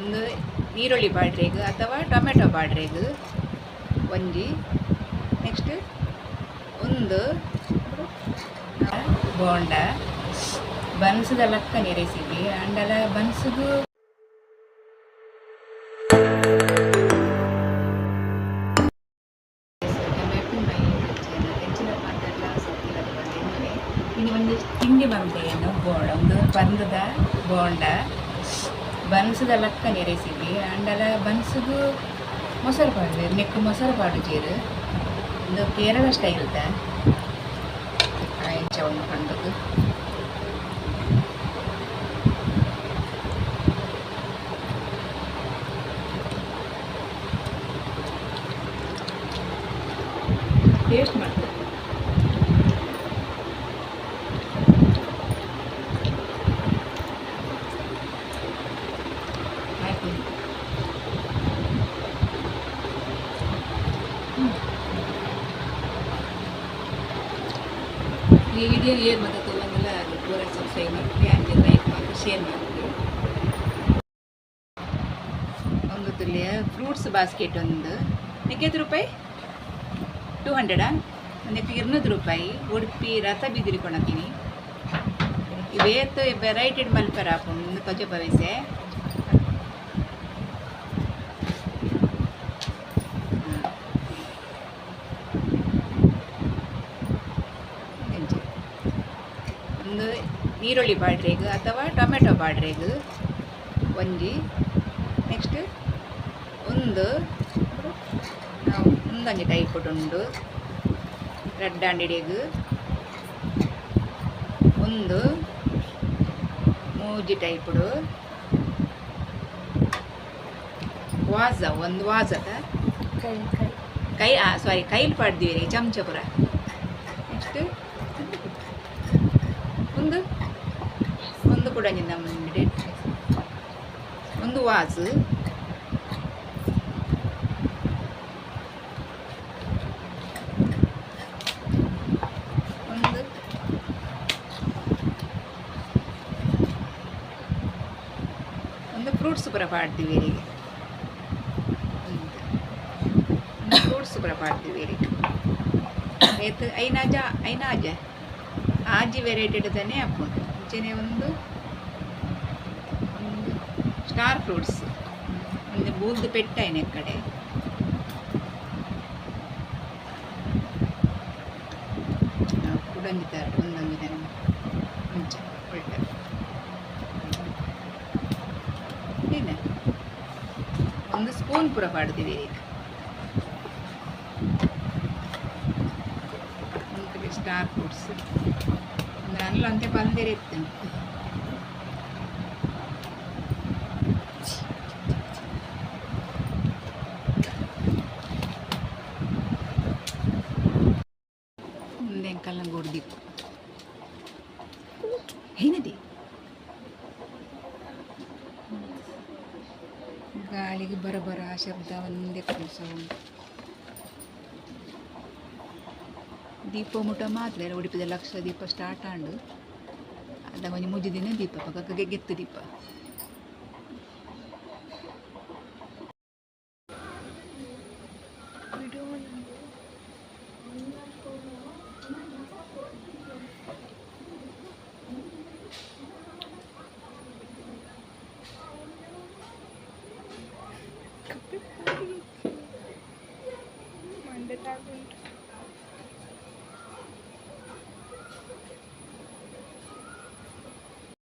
ಒಂದು ಈರುಳ್ಳಿ ಬಾಡ್ರೆಗ್ ಅಥವಾ ಟೊಮೆಟೊ ಬಾಡ್ರೆಗ್ ಒಂಜಿ ನೆಕ್ಸ್ಟ್ ಒಂದು ಬೋಂಡ ಬನ್ಸ್ದ ಲಕ್ಕನೆ ರೆಸಿಪಿ ಅಂಡಲ ಬನ್ಸ್ದು ಇನ್ನು ಒಂದು ತಿಂಡಿ ಬಂತೆಯನ್ನು ಬೋಂಡ ಒಂದು ಬಂದದ ಬೋಂಡ ಬನ್ಸ್ದ ಲಕ್ಕನೆ ರೆಸಿಪಿ ಅಂಡಲ ಬನ್ಸ್ದು ಮೊಸರು ಪಾಡು ನೆಕ್ಕು ಮೊಸರು ಪಾಡು ಇದು ಕೇರಳ ಸ್ಟೈಲ್ದ ಆಯ್ಚ ಒಂದು ಕಂಡದ್ದು. ಟೇಸ್ಟ್ ಮಾಡ್ತಾರೆ ಈ ವಿಡಿಯೋ ಏನು ತೊಗೊಂಡಿಲ್ಲ ಅದು ಪೂರ ಸಬ್ಸ್ಕ್ರೈಬ್ ಮಾಡ್ತೀವಿ ಹಂಗೆ ಲೈಕ್ ಮಾಡಿ ಶೇರ್ ಮಾಡ್ತೀವಿ. ಒಂದು ತುಲಿಯ ಫ್ರೂಟ್ಸ್ ಬಾಸ್ಕೆಟ್ ಒಂದು ನಿಕ್ಕೆ ರೂಪಾಯಿ? ಟೂ ಹಂಡ್ರೆಡಾ ನೆಕ್ಸ್ಟ್ ಇರ್ನೂರು ರೂಪಾಯಿ. ಉಡುಪಿ ರಸ ಬಿದಿರಿ ಕೊಣತೀನಿ ಇವೇತ್ತು ವೆರೈಟಿ ಮಲ್ಪರ ಹಾಕೊಂಡು ಪಜೆ ಪವಿಸೆ ಒಂದು ಈರುಳ್ಳಿ ಬಾಡ್ರೆಗ್ ಅಥವಾ ಟೊಮೆಟೊ ಬಾಡ್ರೆಗ್ ಒಂಜಿ. ನೆಕ್ಸ್ಟ್ ಒಂದು ನಾವು ಟೈಪ್ ಉಂಡು. ರೆಡ್ ಅಂಡಿಡೆಗ್ ಒಂದು ಮೂಜಿ ಟೈಪುಡು ವಾಜ ಒಂದು ವಾಜದ ಕೈ ಸಾರಿ ಕೈಲಿ ಪಾಡ್ದಿವಿ ಚಮಚ ಪುರ. ನೆಕ್ಸ್ಟ್ ಒಂದು ಒಂದು ಕೂಡ ನಮ್ಮ ಒಂದು ವಾಜ್ ಒಂದು ಒಂದು ಫ್ರೂಟ್ಸ್ ಪುರ ಪಾಡ್ತೀವಿ ರೀ ಒಂದು ಫ್ರೂಟ್ಸ್ ಪುರ ಪಾಡ್ತೀವಿ ರೀ ಏತ್ ಐನಾಜ ಐನಾಜ ಆಜಿ ವೆರೈಟಿ ತಾನೇ ಹಾಕೊಂಡು ಮುಂಚೆನೆ ಒಂದು ಒಂದು ಸ್ಟಾರ್ ಫ್ರೂಟ್ಸ್ ಒಂದು ಬೂಲ್ದು ಪೆಟ್ಟ ಐನೆ ಕಡೆ ಕುಡಂಗಿದ್ದಾರೆ ಒಂದೊಂದಿದ್ದಾರೆ ಮುಂಚೆ ಒಳ್ಳೆ ಏನೇ ಒಂದು ಸ್ಪೂನ್ ಪುರ ಪಾಡ್ತೀವಿ ಈಗ ಒಂದು ಸ್ಟಾರ್ ಫ್ರೂಟ್ಸ್ ಅಂದ್ರೆ ಅಲ್ಲ ಅಂತೆ ಏನದಿ ಗಾಳಿಗೆ ಬರಬರ ಶಬ್ದ ಒಂದೇ ಕೆಲಸ ದೀಪ ಮುಟ ಮಾತ್ರ ಉಡುಪಿದ ಲಕ್ಷ ದೀಪ ಸ್ಟಾರ್ಟ್ ಆಂಡು. ಅದ ಒಂಜಿ ದಿನ ದೀಪ ಪಕ್ಕಕ್ಕೆ ಗೆತ್ತು ದೀಪ. better